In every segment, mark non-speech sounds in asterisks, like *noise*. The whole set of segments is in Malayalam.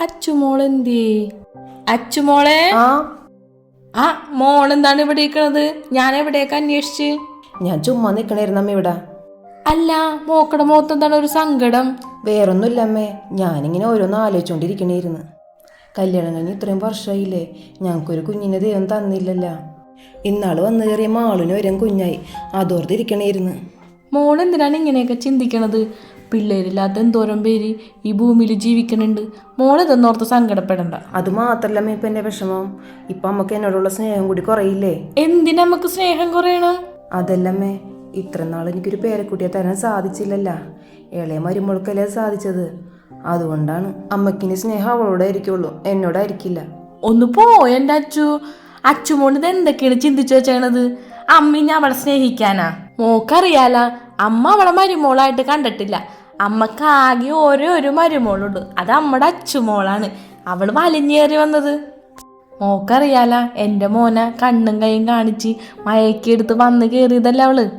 അച്ചുമോളെന്തേ? അച്ചുമോളെ? ആ? ആ മോളെന്താണ് ഇവിടെ ഇരിക്കണത്? ഞാൻ എവിടെയൊക്കെ അന്വേഷിച്ച്? ഞാൻ ചുമ്മാ നിക്കണായിരുന്നു അമ്മ ഇവിടെ. അല്ല മോക്കടെ എന്താണ് ഒരു സങ്കടം? വേറൊന്നുമില്ല അമ്മേ ഞാനിങ്ങനെ ഓരോന്ന് ആലോചിച്ചോണ്ടിരിക്കണേരുന്നു കല്യാണം കഴിഞ്ഞ് ഇത്രയും വർഷമായില്ലേ ഞങ്ങൾക്കൊരു കുഞ്ഞിനെ ദൈവം തന്നില്ലല്ല. ഇന്നാൾ വന്നു കയറിയ മാളിന് വരും കുഞ്ഞായി അതോർത്തിരിക്കണേരുന്നു മോൾ എന്തിനാണ് ഇങ്ങനെയൊക്കെ ചിന്തിക്കണത്? പിള്ളേരില്ലാത്ത എന്തോരം പേര് ഈ ഭൂമിയിൽ ജീവിക്കണുണ്ട് മോളിതെന്നോർത്ത് സങ്കടപ്പെടണ്ട. അത് മാത്രല്ല ഇപ്പൊ എന്റെ വിഷമം. ഇപ്പൊ അമ്മയ്ക്ക് എന്നോടുള്ള സ്നേഹം കൂടി കുറയില്ലേ? എന്തിനാ നമുക്ക് സ്നേഹം കുറയണം? അതല്ലമ്മേ ഇത്ര നാൾ എനിക്കൊരു പേരക്കുട്ടിയെ തരാൻ സാധിച്ചില്ലല്ല. ഇളയ മരുമോൾക്കല്ലേ സാധിച്ചത്? അതുകൊണ്ടാണ് അമ്മക്കിനി സ്നേഹം അവളോടായിരിക്കുള്ളൂ എന്നോടായിരിക്കില്ല ഒന്ന് പോ എന്റെ അച്ചു. അച്ചുമോണ്ട് ഇത് എന്തൊക്കെയാണ് ചിന്തിച്ചു വെച്ചേണത് അമ്മ ഞാൻ അവളെ സ്നേഹിക്കാനാ? മോക്കറിയാല അമ്മ അവളെ മരുമോളായിട്ട് കണ്ടിട്ടില്ല. അമ്മയ്ക്ക് ആകെ ഓരോ ഒരു മരുമോളുണ്ട്. അത് അമ്മയുടെ അച്ചുമോളാണ് അവൾ വലിഞ്ഞേറി വന്നത്. മോക്കറിയാല എന്റെ മോനെ കണ്ണും കൈയും കാണിച്ച് മയക്കിയെടുത്ത് വന്ന് കയറിയതല്ല അവൾ?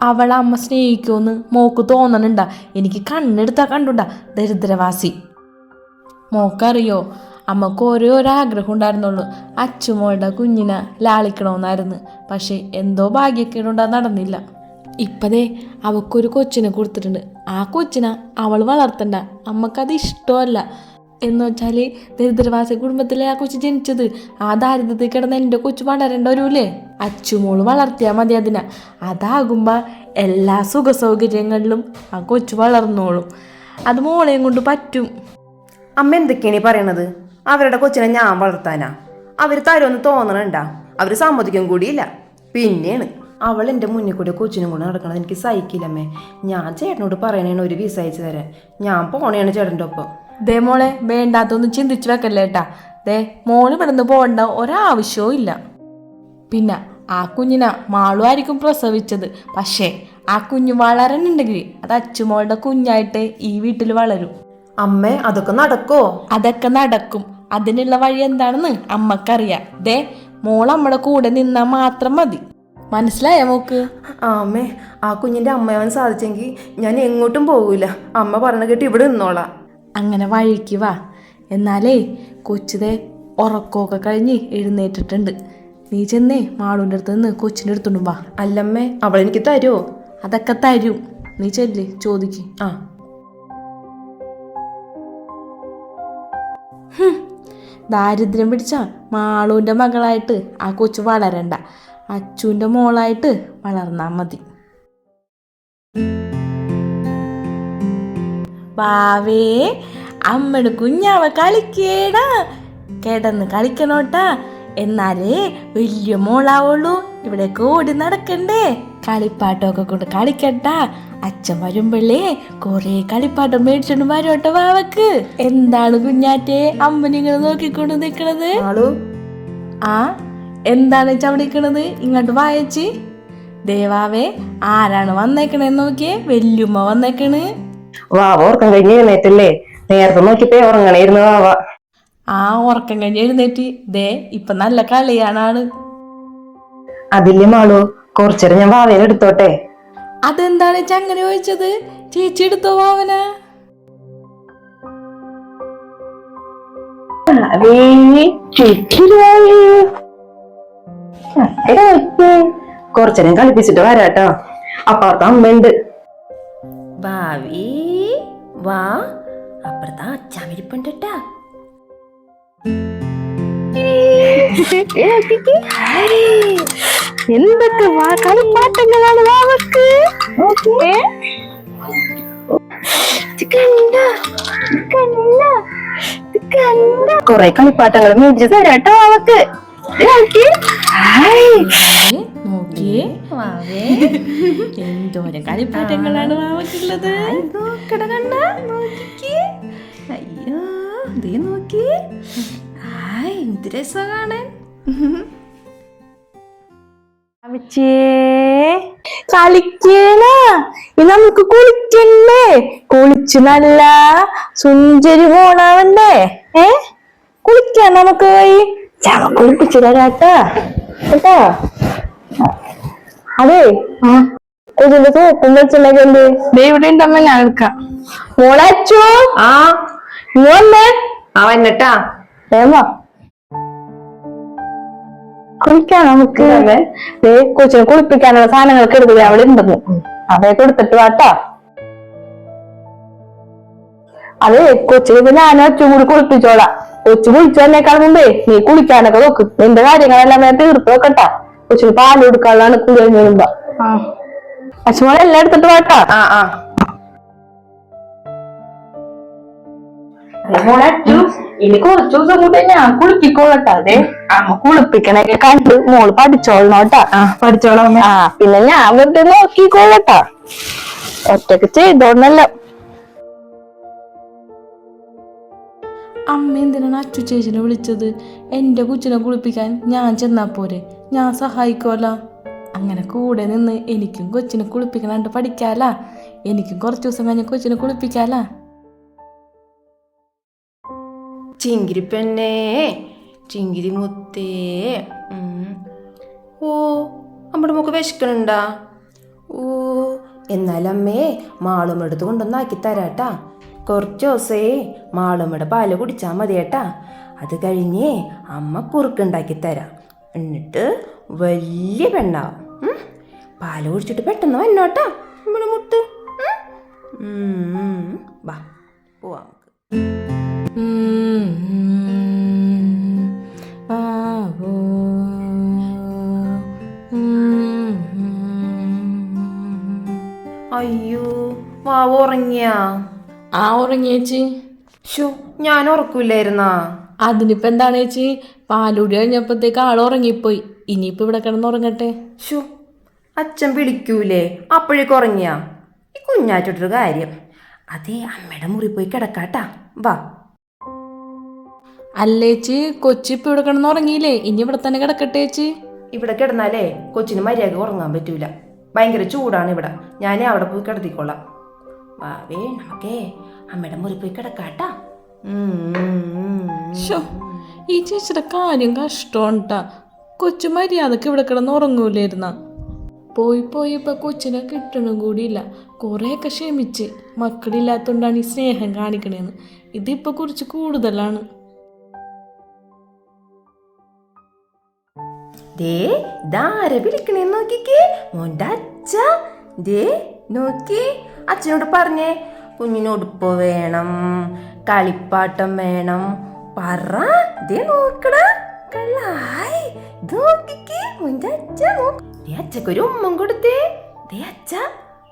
അവൾ അമ്മ സ്നേഹിക്കുമെന്ന് മോക്ക് തോന്നണുണ്ടാ. എനിക്ക് കണ്ണെടുത്താ കണ്ടുണ്ടാ ദരിദ്രവാസി. മോക്കറിയോ അമ്മയ്ക്ക് ഓരോ ആഗ്രഹം ഉണ്ടായിരുന്നുള്ളൂ. അച്ചുമോളുടെ കുഞ്ഞിനെ ലാളിക്കണമെന്നായിരുന്നു. പക്ഷെ എന്തോ ഭാഗ്യക്കേടുണ്ടാ നടന്നില്ല. ഇപ്പതേ അവക്കൊരു കൊച്ചിനെ കൊടുത്തിട്ടുണ്ട്. ആ കൊച്ചിനെ അവൾ വളർത്തണ്ട. അമ്മക്കത് ഇഷ്ടമല്ല. എന്ന് വെച്ചാൽ ദരിദ്രവാസി കുടുംബത്തിലെ ആ കൊച്ചു ജനിച്ചത്. ആ ദാരിദ്ര്യത്തിൽ കിടന്ന് എന്റെ കൊച്ചു വളരേണ്ട വരൂലേ അച്ചുമോൾ വളർത്തിയാൽ മതി അതിന. അതാകുമ്പോൾ എല്ലാ സുഖ സൗകര്യങ്ങളിലും ആ കൊച്ചു വളർന്നോളും. അത് മോളെയും കൊണ്ട് പറ്റും. അമ്മ എന്തൊക്കെയാണ് ഈ പറയണത്? അവരുടെ കൊച്ചിനെ ഞാൻ വളർത്താനാ? അവർ തരുമെന്ന് തോന്നണണ്ട? അവർ സമ്മതിക്കും കൂടിയില്ല. പിന്നെയാണ്. അവൾ എന്റെ മുന്നിൽ കൂടെ കൊച്ചിനും കൂടെ നടക്കണത് എനിക്ക് സഹിക്കില്ലമ്മേ. ഞാൻ ചേട്ടനോട് പറയണേണ് ഒരു വിസ അയച്ചു തരാൻ. ഞാൻ പോണേണ് ചേട്ടന്റെ ഒപ്പം. ദേ മോളെ വേണ്ടാത്തൊന്നും ചിന്തിച്ചു വെക്കല്ലേ ഏട്ടാ ദേ മോൾ ഇവിടുന്ന് പോകേണ്ട ഒരാവശ്യവും ഇല്ല. പിന്നെ ആ കുഞ്ഞിനെ മാളുമായിരിക്കും പ്രസവിച്ചത്. പക്ഷേ ആ കുഞ്ഞ് വളരണുണ്ടെങ്കിൽ അത് അച്ചുമോളുടെ കുഞ്ഞായിട്ട് ഈ വീട്ടിൽ വളരും. അമ്മേ അതൊക്കെ നടക്കോ? അതൊക്കെ നടക്കും. അതിനുള്ള വഴി എന്താണെന്ന് അമ്മക്കറിയാം. ദേ മോൾ നമ്മുടെ കൂടെ നിന്നാൽ മാത്രം മതി. മനസ്സിലായോ മോക്ക്? ആ അമ്മേ ആ കുഞ്ഞിന്റെ അമ്മയാവാൻ സാധിച്ചെങ്കിൽ ഞാൻ എങ്ങോട്ടും പോകൂല. അമ്മ പറഞ്ഞ കേട്ട് ഇവിടെ നിന്നോളാം. അങ്ങനെ വഴിക്ക് വാ. എന്നാലേ കൊച്ചുതേ ഉറക്കമൊക്കെ കഴിഞ്ഞ് എഴുന്നേറ്റിട്ടുണ്ട്. നീ ചെന്നേ മാളൂന്റെ അടുത്ത് നിന്ന് കൊച്ചിന്റെ അടുത്തുണ്ടും വാ. അല്ലമ്മേ അവൾ എനിക്ക് തരുമോ അതൊക്കെ തരും. നീ ചെല്ലേ ചോദിക്ക്. ആ. ദാരിദ്ര്യം പിടിച്ച മാളൂന്റെ മകളായിട്ട് ആ കൊച്ചു വളരണ്ട. അച്ചുവിന്റെ മോളായിട്ട് വളർന്നാൽ മതി. ബാവേ അമ്മയുടെ കുഞ്ഞാവ കളിക്കേടാ. കിടന്ന് കളിക്കണോട്ടാ. എന്നാലേ വലിയ മോളാവുള്ളൂ. ഇവിടെ ഓടി നടക്കണ്ടേ. കളിപ്പാട്ടമൊക്കെ കൊണ്ട് കളിക്കട്ടാ. അച്ഛൻ വരുമ്പോഴേ കൊറേ കളിപ്പാട്ടം മേടിച്ചോണ്ട് വരോട്ടെ വാവക്ക്. എന്താണ് കുഞ്ഞാറ്റെ? അമ്മനിങ്ങനെ നോക്കിക്കൊണ്ട് നിൽക്കണത് ആ? എന്താണ് ചവിടിക്കണത് ഇങ്ങോട്ട് വായിച്ച്. ദേവാവേ ആരാണ് വന്നേക്കണെന്ന് നോക്കിയേ? വല്യുമ്മ വന്നേക്കണ്. വാവ ഓർക്കം കഴിഞ്ഞ് എഴുന്നേറ്റല്ലേ? നേരത്തെ നോക്കിട്ടേ ഉറങ്ങണേരുന്നു വാവ. ആ ഉറക്കം കഴിഞ്ഞ് എഴുന്നേറ്റ്. ദേ ഇപ്പൊ നല്ല കളിയാണ് ആൾ അതില്ലേ മാളു കുറച്ചേരം ഞാൻ വാവയിൽ എടുത്തോട്ടെ? അതെന്താണ് ചങ്ങനെ അങ്ങനെ ചോദിച്ചത്? ചേച്ചി എടുത്തോ ഭാവന കുറച്ചേരം കളിപ്പിച്ചിട്ട് വരാട്ടോ. അപ്പുറത്തെ അമ്മയുണ്ട്. ഭാവി വാ. അപ്പുറത്തെ അച്ചാമിരിപ്പുണ്ട് കേട്ടാ *laughs* എന്തൊക്കെ വാ- കളിപ്പാട്ടങ്ങളാണ് വാവക്ക്. കൊറേ കളിപ്പാട്ടങ്ങൾ മേടിച്ചു തരാട്ടോ അവക്ക് നോക്കിയേ വാവേ. *laughs* എന്തോരം കളിപ്പാട്ടങ്ങളാണ് വാവക്കുള്ളത് നോക്കട കണ്ട നോക്കിക്കേ. അയ്യോ ദേ നോക്കി. ആയ് എന്ത് രസമാണ് *laughs* നമുക്ക് കുളിക്കണ്ടേ കുളിച്ച് നല്ല സുന്ദരി പോണാവണ്ടേ ഏ? കുളിക്കാൻ നമുക്ക് പോയി ചവ കുളിപ്പിച്ചു തരാട്ടാ. കേട്ടാ? അതെ. ഇതിന്റെ സോപ്പും വെച്ചിട്ടുണ്ടെങ്കിൽ ഇവിടെ ഉണ്ടമ്മ ഞാൻ എടുക്കാം. മോളച്ചു ആ. നീ വന്നേ. ആ വന്നിട്ടാ. വേഗം കുളിക്കാം നമുക്ക്. കൊച്ചിനെ കുളിപ്പിക്കാനുള്ള സാധനങ്ങളൊക്കെ എടുക്കുക അവിടെ ഉണ്ടെന്ന്. അതൊക്കെ എടുത്തിട്ട് വാട്ടോ. അതെ കൊച്ചിനെ ഞാൻ ഞാനും അച്ഛനും കൂടി കുളിപ്പിച്ചോളാം. കൊച്ചു കുളിച്ചു തന്നേക്കാൾ മുമ്പേ നീ കുളിക്കാനൊക്കെ നോക്ക്. നിന്റെ കാര്യങ്ങളെല്ലാം ഞാൻ തീർത്ത് വെക്കട്ടാ. കൊച്ചിന് പാൽ കൊടുക്കാനുള്ളതാണ് കുളി കഴിഞ്ഞ് വരുമ്പോ അച്ഛനോളെ എല്ലാം എടുത്തിട്ട് വാട്ടാ. ഇനി കുറച്ചു ദിവസം കൂടെ ഞാൻ കുളിപ്പിക്കോളട്ടാ അതെ അമ്മ കുളിപ്പിക്കണൊക്കെ കണ്ട് മോൾ പഠിച്ചോളണോട്ടാ പഠിച്ചോളാം ആ പിന്നെ ഞാൻ വെറുതെ നോക്കിക്കോളട്ടാ. ഒറ്റയ്ക്ക് ചെയ്തോന്നല്ലോ അമ്മ എന്തിനാണ് അച്ചു ചേച്ചിനെ വിളിച്ചത്? എന്റെ കുച്ചിനെ കുളിപ്പിക്കാൻ ഞാൻ ചെന്നാൽ പോരെ? ഞാൻ സഹായിക്കുമല്ലോ അങ്ങനെ കൂടെ നിന്ന് എനിക്കും കൊച്ചിനെ കുളിപ്പിക്കണാണ്ട് പഠിക്കാലാ. എനിക്കും കുറച്ച് ദിവസം കഴിഞ്ഞ് കൊച്ചിനെ കുളിപ്പിക്കാലാ. ചിങ്കിരി പെണ്ണേ ചിങ്കിരി മുത്തേ. ഓ നമ്മുടെ മുഖം വിശക്കണുണ്ടാ? ഓ എന്നാലമ്മേ മാളും എടുത്ത് കൊണ്ടൊന്നാക്കി തരാട്ടാ. കുറച്ച് ദിവസേ മാളുമ്മയുടെ പാൽ കുടിച്ചാൽ മതി ഏട്ടാ. അത് കഴിഞ്ഞേ അമ്മ കുറുക്കുണ്ടാക്കി തരാം. എന്നിട്ട് വലിയ പെണ്ണാവും. പാൽ കുടിച്ചിട്ട് പെട്ടെന്ന് വന്നോട്ടാ നമ്മുടെ മുത്ത്. വാ പോവാം. അയ്യോ വാവ് ഉറങ്ങിയാ. ആ ഉറങ്ങിയേച്ചി ഷോ ഞാൻ ഉറക്കൂലായിരുന്നാ അതിനിപ്പോ എന്താണ് ചേച്ചി? പാലൂടി കഴിഞ്ഞപ്പോഴത്തേക്ക് ആൾ ഉറങ്ങിപ്പോയി. ഇനിയിപ്പോ ഇവിടെ കിടന്ന് ഉറങ്ങട്ടെ. ഷോ അച്ഛൻ വിളിക്കൂലേ? അപ്പോഴേക്ക് ഉറങ്ങിയാ? ഈ കുഞ്ഞാറ്റൊരു കാര്യം. അതേ അമ്മയുടെ മുറി പോയി കിടക്കാട്ടാ. വാ. അല്ലേച്ചി കൊച്ചി ഇപ്പൊ ഇവിടെ കിടന്ന് ഉറങ്ങിയില്ലേ? ഇനി ഇവിടെ തന്നെ കിടക്കട്ടെ ചേച്ചി. ഇവിടെ കിടന്നാലേ കൊച്ചിന് മര്യാദ ഉറങ്ങാൻ പറ്റൂല. ഭയങ്കര ചൂടാണ് ഇവിടെ. ഞാനേ അവിടെ പോയി കിടത്തിക്കൊള്ളാം വാവേ നമുക്കേ അമ്മയുടെ മുറി പോയി കിടക്കാട്ടാ. ഈ ചേച്ചിയുടെ കാര്യം കഷ്ടമുണ്ടാ കൊച്ചു മര്യാദയ്ക്ക് ഇവിടെ കിടന്ന് ഉറങ്ങൂലായിരുന്ന. പോയി പോയി ഇപ്പൊ കൊച്ചിനെ കിട്ടണം കൂടിയില്ല. കുറേയൊക്കെ ക്ഷമിച്ച്. മക്കളില്ലാത്തോണ്ടാണ് ഈ സ്നേഹം കാണിക്കണേന്ന്. ഇതിപ്പോൾ കുറച്ച് കൂടുതലാണ്. ദേ വിളിക്കണേ നോക്കിക്കേ. മോന്റെ അച്ഛ. ദേ നോക്കി അച്ഛനോട് പറഞ്ഞേ കുഞ്ഞിന് ഉടുപ്പ് വേണം കളിപ്പാട്ടം വേണം. പറ ദേ നോക്കടാ കള്ളായി. ഇത് അച്ഛക്കൊരു ഉമ്മം കൊടുത്തേ. ദേ അച്ഛ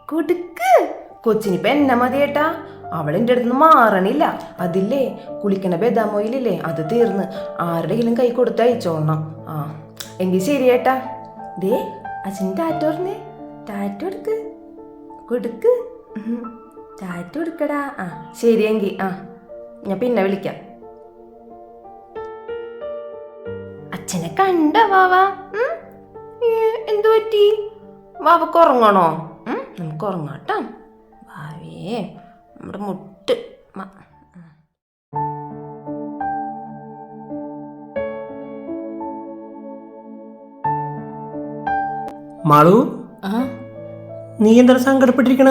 കൊടുക്ക്. കൊച്ചിനിപ്പ എന്നെ മതിയേട്ടാ. അവളെന്റെ അടുത്ത് മാറണില്ല. അതില്ലേ കുളിക്കണ ബദാമോയിലില്ലേ അത് തീർന്ന്. ആരുടെയെങ്കിലും കൈ കൊടുത്ത് അയച്ചോണം ആ എങ്കിൽ ശരി ഏട്ടാ. ദേ അച്ഛൻ ടാറ്റ പറഞ്ഞേ ടാറ്റ കൊടുക്ക് കൊടുക്ക്. ടാറ്റ കൊടുക്കടാ. ആ ശരിയെങ്കിൽ ആ ഞാൻ പിന്നെ വിളിക്കാം. അച്ഛനെ കണ്ട വാവ? എന്തു പറ്റി? വാവക്ക് ഉറങ്ങണോ ഉം, നമുക്ക് ഉറങ്ങാട്ടോ. വാവേ നമ്മുടെ മുട്ട്. മാളു? നീ എന്താ സങ്കടപ്പെട്ടിരിക്കണ?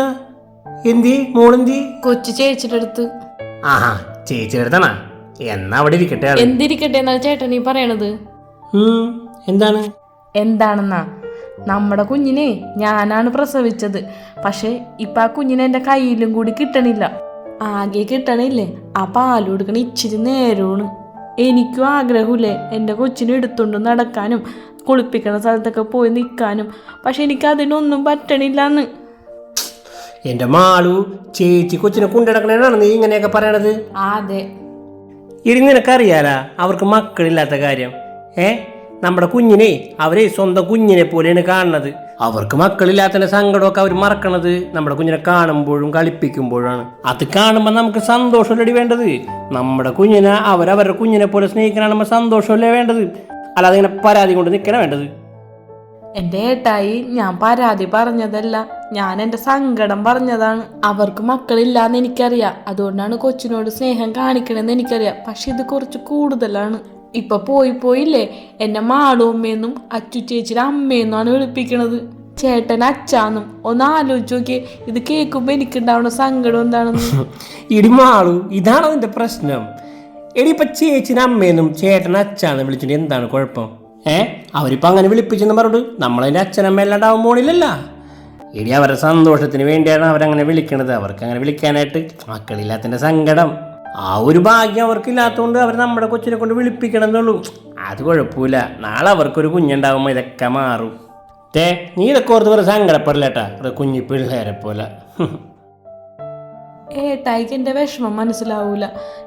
എന്തി? മോളെന്തി? കൊച്ചു ചേച്ചിയുടെ അടുത്ത് ആഹാ ചേച്ചിയുടെ അടുത്താണാ എന്നാ അവിടെ ഇരിക്കട്ടെ ആൾ. എന്തിരിക്കട്ടെ എന്നാണ് ചേട്ടൻ ഈ പറയണത്? ഉം, എന്താണ്? എന്താണെന്നാ? നമ്മുടെ കുഞ്ഞിനെ ഞാനാണ് പ്രസവിച്ചത്. പക്ഷെ ഇപ്പൊ ആ കുഞ്ഞിനെ എന്റെ കയ്യിലും കൂടി കിട്ടണില്ല. ആകെ കിട്ടണില്ലേ? ആ പാൽ കൊടുക്കണ ഇച്ചിരി നേരമാണ്. എനിക്കും ആഗ്രഹമില്ലേ എന്റെ കൊച്ചിനെ എടുത്തുകൊണ്ട് നടക്കാനും കുളിപ്പിക്കണ സ്ഥലത്തൊക്കെ പോയി നിൽക്കാനും പക്ഷെ എനിക്ക് അതിനൊന്നും പറ്റണില്ലാന്ന്. എന്റെ മാളു ചേച്ചി കൊച്ചിനെ കൊണ്ടിടക്കണേനാണ് നീ ഇങ്ങനെയൊക്കെ പറയണത്? അതെ. ഇനി നിനക്കറിയാലാ അവർക്ക് മക്കളില്ലാത്ത കാര്യം. ഏ? നമ്മുടെ കുഞ്ഞിനെ അവരെ സ്വന്തം കുഞ്ഞിനെ പോലെയാണ് കാണുന്നത്. അവർക്ക് മക്കളില്ലാത്തതിന്റെ സങ്കടമൊക്കെ അവർ മറക്കണത് നമ്മുടെ കുഞ്ഞിനെ കാണുമ്പോഴും കളിപ്പിക്കുമ്പോഴാണ്. അത് കാണുമ്പോൾ നമുക്ക് സന്തോഷമല്ലടി വേണ്ടത്? നമ്മുടെ കുഞ്ഞിനെ അവരവരുടെ കുഞ്ഞിനെ പോലെ സ്നേഹിക്കാനാണ് നമ്മൾ സന്തോഷമല്ലേ വേണ്ടത്? അല്ലാതെ ഇങ്ങനെ പരാതി കൊണ്ട് നിൽക്കണ വേണ്ടത്? എന്റെ ഏട്ടായി ഞാൻ പരാതി പറഞ്ഞതല്ല. ഞാൻ എന്റെ സങ്കടം പറഞ്ഞതാണ്. അവർക്ക് മക്കളില്ലാന്ന് എനിക്കറിയാം. അതുകൊണ്ടാണ് കൊച്ചിനോട് സ്നേഹം കാണിക്കണമെന്ന് എനിക്കറിയാം. പക്ഷെ ഇത് കുറച്ച് കൂടുതലാണ്. ഇപ്പൊ പോയി പോയില്ലേ? എന്നെ മാളുമ്മയെന്നും അച്ചു ചേച്ചിയുടെ അമ്മയെന്നുമാണ് വിളിപ്പിക്കണത്. ചേട്ടൻ അച്ചാന്നും ഒന്ന് ആലോചിച്ച് നോക്കിയേ. ഇത് കേൾക്കുമ്പോൾ എനിക്കുണ്ടാവുന്ന സങ്കടം എന്താണെന്ന്? *laughs* ഇടി മാളു ഇതാണ് അതിന്റെ പ്രശ്നം? എടി ഇപ്പൊ ചേച്ചിനെ അമ്മയെന്നും ചേട്ടൻ അച്ചാന്ന് വിളിച്ചിട്ട് എന്താണ് കുഴപ്പം? ഏ? അവരിപ്പോൾ അങ്ങനെ വിളിപ്പിച്ചെന്ന് പറഞ്ഞു നമ്മളതിന്റെ അച്ഛനമ്മ അല്ലാണ്ടാവാൻ പോണില്ലല്ല ഇനി അവരുടെ സന്തോഷത്തിന് വേണ്ടിയാണ് അവരങ്ങനെ വിളിക്കണത്. അവർക്ക് അങ്ങനെ വിളിക്കാനായിട്ട് മക്കളില്ലാത്തതിന്റെ സങ്കടം. ആ ഒരു ഭാഗ്യം അവർക്കില്ലാത്തതുകൊണ്ട് അവർ നമ്മുടെ കൊച്ചിനെ കൊണ്ട് വിളിപ്പിക്കണം എന്നുള്ളൂ അത് കുഴപ്പമില്ല. നാളെ അവർക്കൊരു കുഞ്ഞുണ്ടാകുമ്പോൾ ഇതൊക്കെ മാറും. തേ നീ ഇതൊക്കെ ഓർത്ത് വെറുതെ സങ്കടപ്പെടില്ലേട്ടാ ഒരു കുഞ്ഞി പിള്ളേരെ പോലെ. ഏട്ടായിക്ക് എന്റെ വിഷമം മനസ്സിലാവൂല.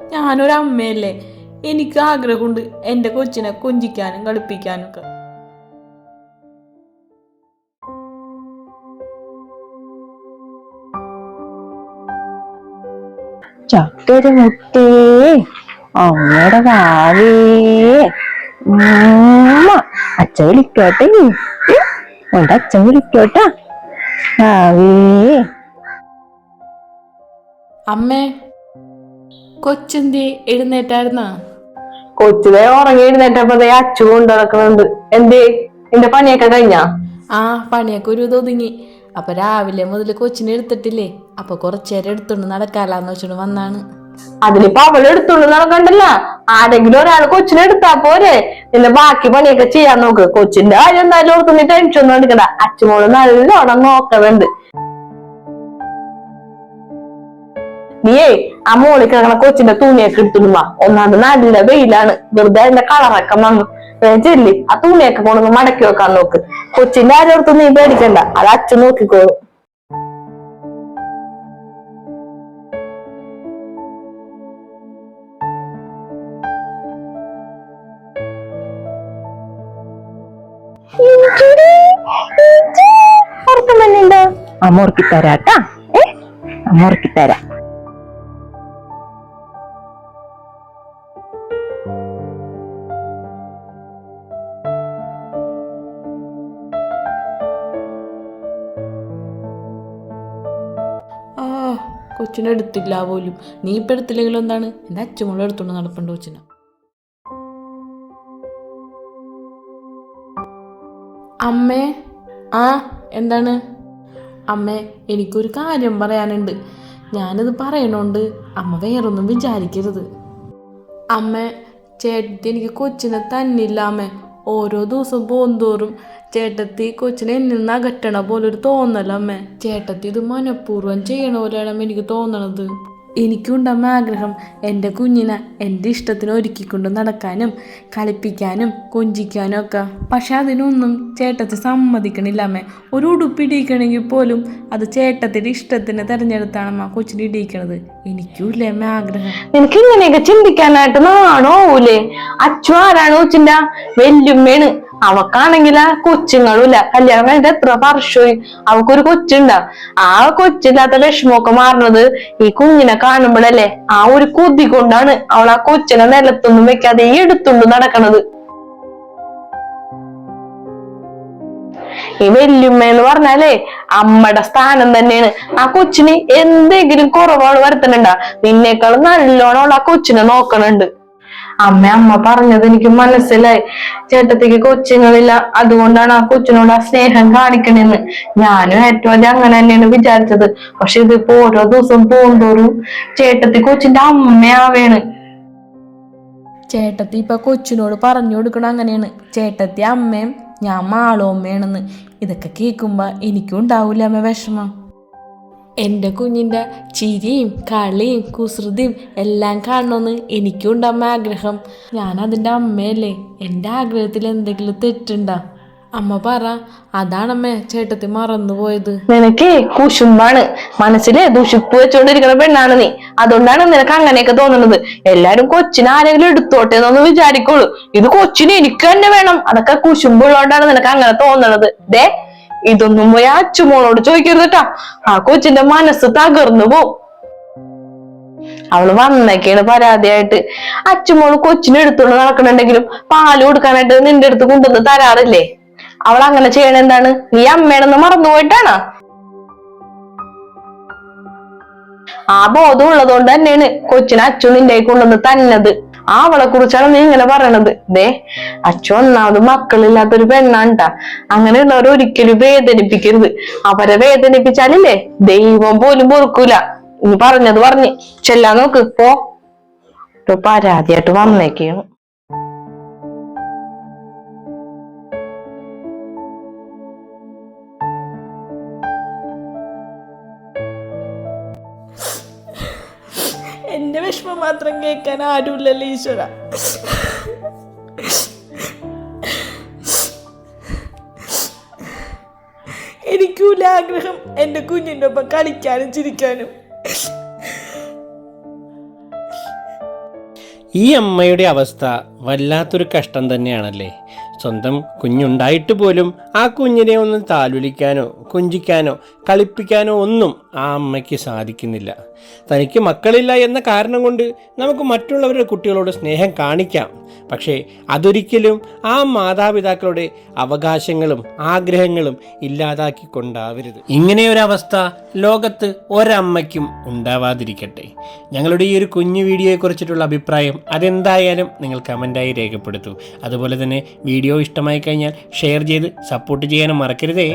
ഞാനൊരു അമ്മയല്ലേ എനിക്ക് ആഗ്രഹമുണ്ട് എന്റെ കൊച്ചിനെ കൊഞ്ചിക്കാനും കളിപ്പിക്കാനും ഒക്കെ ചക്കര മുട്ടേ അമ്മയുടെ കാവേ. അച്ഛൻ വിളിക്കോട്ടെ ഉണ്ട് അച്ഛൻ വിളിക്കോട്ടാ. കാവേ അമ്മേ കൊച്ചെന്തി എഴുന്നേറ്റായിരുന്നാ? കൊച്ചിലെ ഉറങ്ങി എഴുന്നേറ്റപ്പോ അച്ചു കൊണ്ട് നടക്കുന്നുണ്ട് എന്തേ? നിന്റെ പണിയൊക്കെ കഴിഞ്ഞാ? ആ പണിയൊക്കെ ഒരു ഒതുങ്ങി. അപ്പൊ രാവിലെ മുതൽ കൊച്ചിനെ എടുത്തിട്ടില്ലേ? അപ്പൊ കുറച്ചേരം എടുത്തോണ്ട് നടക്കാലാന്ന് വെച്ചോണ്ട് വന്നാണ്. അതിനിപ്പോ അവളെ എടുത്തോണ്ട് നടക്കണ്ടല്ല. ആരെങ്കിലും ഒരാൾ കൊച്ചിനെ എടുത്താ പോരെ? നിന്റെ ബാക്കി പണിയൊക്കെ ചെയ്യാൻ നോക്ക്. കൊച്ചിന്റെ കാര്യം എന്തായാലും ഓർത്ത് നീ ടെൻഷൻ ഒന്നും എടുക്കണ്ട. അച്ഛമോൾ നല്ലോണം നോക്കുന്നുണ്ട് നീയേ അമ്മ മോളിൽ കിടക്കണ കൊച്ചിന്റെ തുണിയൊക്കെ എടുത്തിടുമ്പ ഒന്നാമത് നല്ല വെയിലാണ്. വെറുതെ അതിന്റെ കളറൊക്കെ വന്നു ചെല്ലി. ആ തുണിയൊക്കെ കൊണ്ടൊന്ന് മടക്കി വെക്കാൻ നോക്ക്. കൊച്ചിന്റെ ആരോടത്തും ഓർത്ത് നീ പേടിക്കണ്ട. അത് അച്ഛൻ നോക്കിക്കോളും. അമ്മ ഉറക്കിത്തരാട്ടാ ഏ? അമ്മ ഉറക്കി കൊച്ചിനെ എടുത്തില്ല പോലും. നീ ഇപ്പം എടുത്തില്ലെങ്കിലും എന്താണ്? എന്റെ അച്ഛമുള്ള എടുത്തുകൊണ്ട് നടപ്പുണ്ട് കൊച്ചിനെ. അമ്മേ ആ എന്താണ്? അമ്മേ എനിക്കൊരു കാര്യം പറയാനുണ്ട്. ഞാനിത് പറയണോണ്ട് അമ്മ വേറൊന്നും വിചാരിക്കരുത്. അമ്മ ചേട്ടത്തി എനിക്ക് കൊച്ചിനെ തന്നില്ല അമ്മേ. ഓരോ ദിവസം പോകുന്തോറും ചേട്ടത്തി കൊച്ചിനെ എന്നിൽ നിന്ന് അകറ്റണ പോലൊരു തോന്നല അമ്മേ. ചേട്ടത്തി ഇത് മനഃപൂർവം ചെയ്യണ പോലെയാണ് എനിക്ക് തോന്നണത്. എനിക്കുണ്ടമ്മ ആഗ്രഹം എന്റെ കുഞ്ഞിനെ എന്റെ ഇഷ്ടത്തിന് ഒരുക്കിക്കൊണ്ട് നടക്കാനും കളിപ്പിക്കാനും കൊഞ്ചിക്കാനും ഒക്കെ. പക്ഷെ അതിനൊന്നും ചേട്ടത്തി സമ്മതിക്കണില്ല അമ്മ. ഒരു ഉടുപ്പ് ഇടിയിക്കണമെങ്കിൽ പോലും അത് ചേട്ടത്തിന്റെ ഇഷ്ടത്തിന് തിരഞ്ഞെടുത്താണ് അമ്മ കൊച്ചിനെ ഇടിയിക്കണത്. എനിക്കും അമ്മ ആഗ്രഹം. എനിക്ക് ഇങ്ങനെയൊക്കെ ചിന്തിക്കാനായിട്ട് നാണോ അച്ചു ആരാണ് കൊച്ചിന്റെ വെല്ലുമ്മേണ് അവക്കാണെങ്കിൽ ആ കൊച്ചുങ്ങളുമില്ല കല്യാണം കഴിഞ്ഞിട്ട് എത്ര വർഷമായി? അവക്കൊരു കൊച്ചുണ്ടാ. ആ കൊച്ചില്ലാത്ത വിഷമമൊക്കെ മാറുന്നത് ഈ കുഞ്ഞിനെ കാണുമ്പോഴല്ലേ? ആ ഒരു കൊതി കൊണ്ടാണ് അവൾ ആ കൊച്ചിനെ നിലത്തൊന്നും വെക്കാതെ ഈ എടുത്തുകൊണ്ട് നടക്കണത്. ഈ വല്യമ്മ എന്ന് പറഞ്ഞാലേ അമ്മയുടെ സ്ഥാനം തന്നെയാണ്. ആ കൊച്ചിന് എന്തെങ്കിലും കുറവുകൾ വരുത്തണുണ്ടാ? നിന്നേക്കാളും നല്ലോണം ആ കൊച്ചിനെ നോക്കണുണ്ട്. അമ്മ അമ്മ പറഞ്ഞത് എനിക്ക് മനസ്സിലായി. ചേട്ടത്തേക്ക് കൊച്ചുങ്ങളില്ല. അതുകൊണ്ടാണ് ആ കൊച്ചിനോട് ആ സ്നേഹം കാണിക്കണെന്ന്. ഞാനും ഏറ്റവും ആദ്യം അങ്ങനെ തന്നെയാണ് വിചാരിച്ചത്. പക്ഷെ ഇതിപ്പോ ഓരോ ദിവസം പോകുന്തോറും ചേട്ടത്തി കൊച്ചിന്റെ അമ്മയാവേണ്. ചേട്ടത്തി ഇപ്പൊ കൊച്ചിനോട് പറഞ്ഞു കൊടുക്കണം അങ്ങനെയാണ്. ചേട്ടത്തി അമ്മയും ഞാൻ മാളോമ്മയാണെന്ന് ഇതൊക്കെ കേൾക്കുമ്പോ എനിക്കും ഉണ്ടാവൂല അമ്മ വിഷമം. എന്റെ കുഞ്ഞിന്റെ ചിരിയും കളിയും കുസൃതിയും എല്ലാം കാണണമെന്ന് എനിക്കും ഉണ്ടാകുമ്പോൾ ആഗ്രഹം. ഞാൻ അതിന്റെ അമ്മയല്ലേ? എന്റെ ആഗ്രഹത്തിൽ എന്തെങ്കിലും തെറ്റുണ്ടാ? അമ്മ പറ അതാണമ്മേ ചേട്ടത്തി മറന്നുപോയത്. നിനക്ക് കുശുമ്പാണ്. മനസ്സിൽ ദുഷിപ്പ് വെച്ചോണ്ടിരിക്കുന്ന പെണ്ണാണ് നീ. അതുകൊണ്ടാണ് നിനക്ക് അങ്ങനെയൊക്കെ തോന്നുന്നത്. എല്ലാരും കൊച്ചിനെ ആരെങ്കിലും എടുത്തോട്ടെ എന്നൊന്ന് വിചാരിക്കോളൂ. ഇത് കൊച്ചിന് എനിക്ക് തന്നെ വേണം. അതൊക്കെ കുശുമ്പുള്ളതുകൊണ്ടാണ് നിനക്ക് അങ്ങനെ തോന്നണത്. ദേ ഇതൊന്നും പോയി അച്ചുമോളോട് ചോദിക്കരുത് കേട്ടാ ആ കൊച്ചിന്റെ മനസ്സ് തകർന്നു പോവും. അവൾ വന്നൊക്കെയാണ് പരാതിയായിട്ട്. അച്ചുമോൾ കൊച്ചിനെ എടുത്തോണ്ട് നടക്കണുണ്ടെങ്കിലും പാൽ കൊടുക്കാനായിട്ട് നിന്റെ അടുത്ത് കൊണ്ടുവന്ന് തരാറില്ലേ? അവൾ അങ്ങനെ ചെയ്യണ എന്താണ്? നീ മറന്നു മറന്നുപോയിട്ടാണോ ആ ബോധം ഉള്ളതുകൊണ്ട് തന്നെയാണ് കൊച്ചിനെ അച്ചു നിന്റെ കൊണ്ടുവന്ന് തന്നത്. അവളെ കുറിച്ചാണ് നീ ഇങ്ങനെ പറയണത്. ദേ അച്ഛൻ ഒന്നാമത് മക്കളില്ലാത്തൊരു പെണ്ണാണ്ട. അങ്ങനെയുള്ളവരെ ഒരിക്കലും വേദനിപ്പിക്കരുത്. അവരെ വേദനിപ്പിച്ചാലില്ലേ ദൈവം പോലും പൊറുക്കൂല. നീ പറഞ്ഞത് പറഞ്ഞ്. ചെല്ലാൻ നോക്ക് പോ. പരാതിയായിട്ട് വന്നേക്കാണ് മാത്രം കേൾക്കാൻ ആരുമില്ലല്ലോ ഈശ്വര. എനിക്കൂല ആഗ്രഹം എന്റെ കുഞ്ഞിന്റെ ഒപ്പം കളിക്കാനും ചിരിക്കാനും. ഈ അമ്മയുടെ അവസ്ഥ വല്ലാത്തൊരു കഷ്ടം തന്നെയാണല്ലേ? സ്വന്തം കുഞ്ഞുണ്ടായിട്ട് പോലും ആ കുഞ്ഞിനെ ഒന്ന് താലുലിക്കാനോ കുഞ്ചിക്കാനോ കളിപ്പിക്കാനോ ഒന്നും ആ അമ്മയ്ക്ക് സാധിക്കുന്നില്ല. തനിക്ക് മക്കളില്ല എന്ന കാരണം കൊണ്ട് നമുക്ക് മറ്റുള്ളവരുടെ കുട്ടികളോട് സ്നേഹം കാണിക്കാം. പക്ഷേ അതൊരിക്കലും ആ മാതാപിതാക്കളുടെ അവകാശങ്ങളും ആഗ്രഹങ്ങളും ഇല്ലാതാക്കി ഇല്ലാതാക്കിക്കൊണ്ടാവരുത് ഇങ്ങനെയൊരവസ്ഥ ലോകത്ത് ഒരമ്മയ്ക്കും ഉണ്ടാവാതിരിക്കട്ടെ. ഞങ്ങളുടെ ഈ ഒരു കുഞ്ഞു വീഡിയോയെക്കുറിച്ചിട്ടുള്ള അഭിപ്രായം അതെന്തായാലും നിങ്ങൾ കമന്റായി രേഖപ്പെടുത്തൂ. അതുപോലെ തന്നെ വീഡിയോ ഇഷ്ടമായി കഴിഞ്ഞാൽ ഷെയർ ചെയ്ത് സപ്പോർട്ട് ചെയ്യാനും മറക്കരുതേ.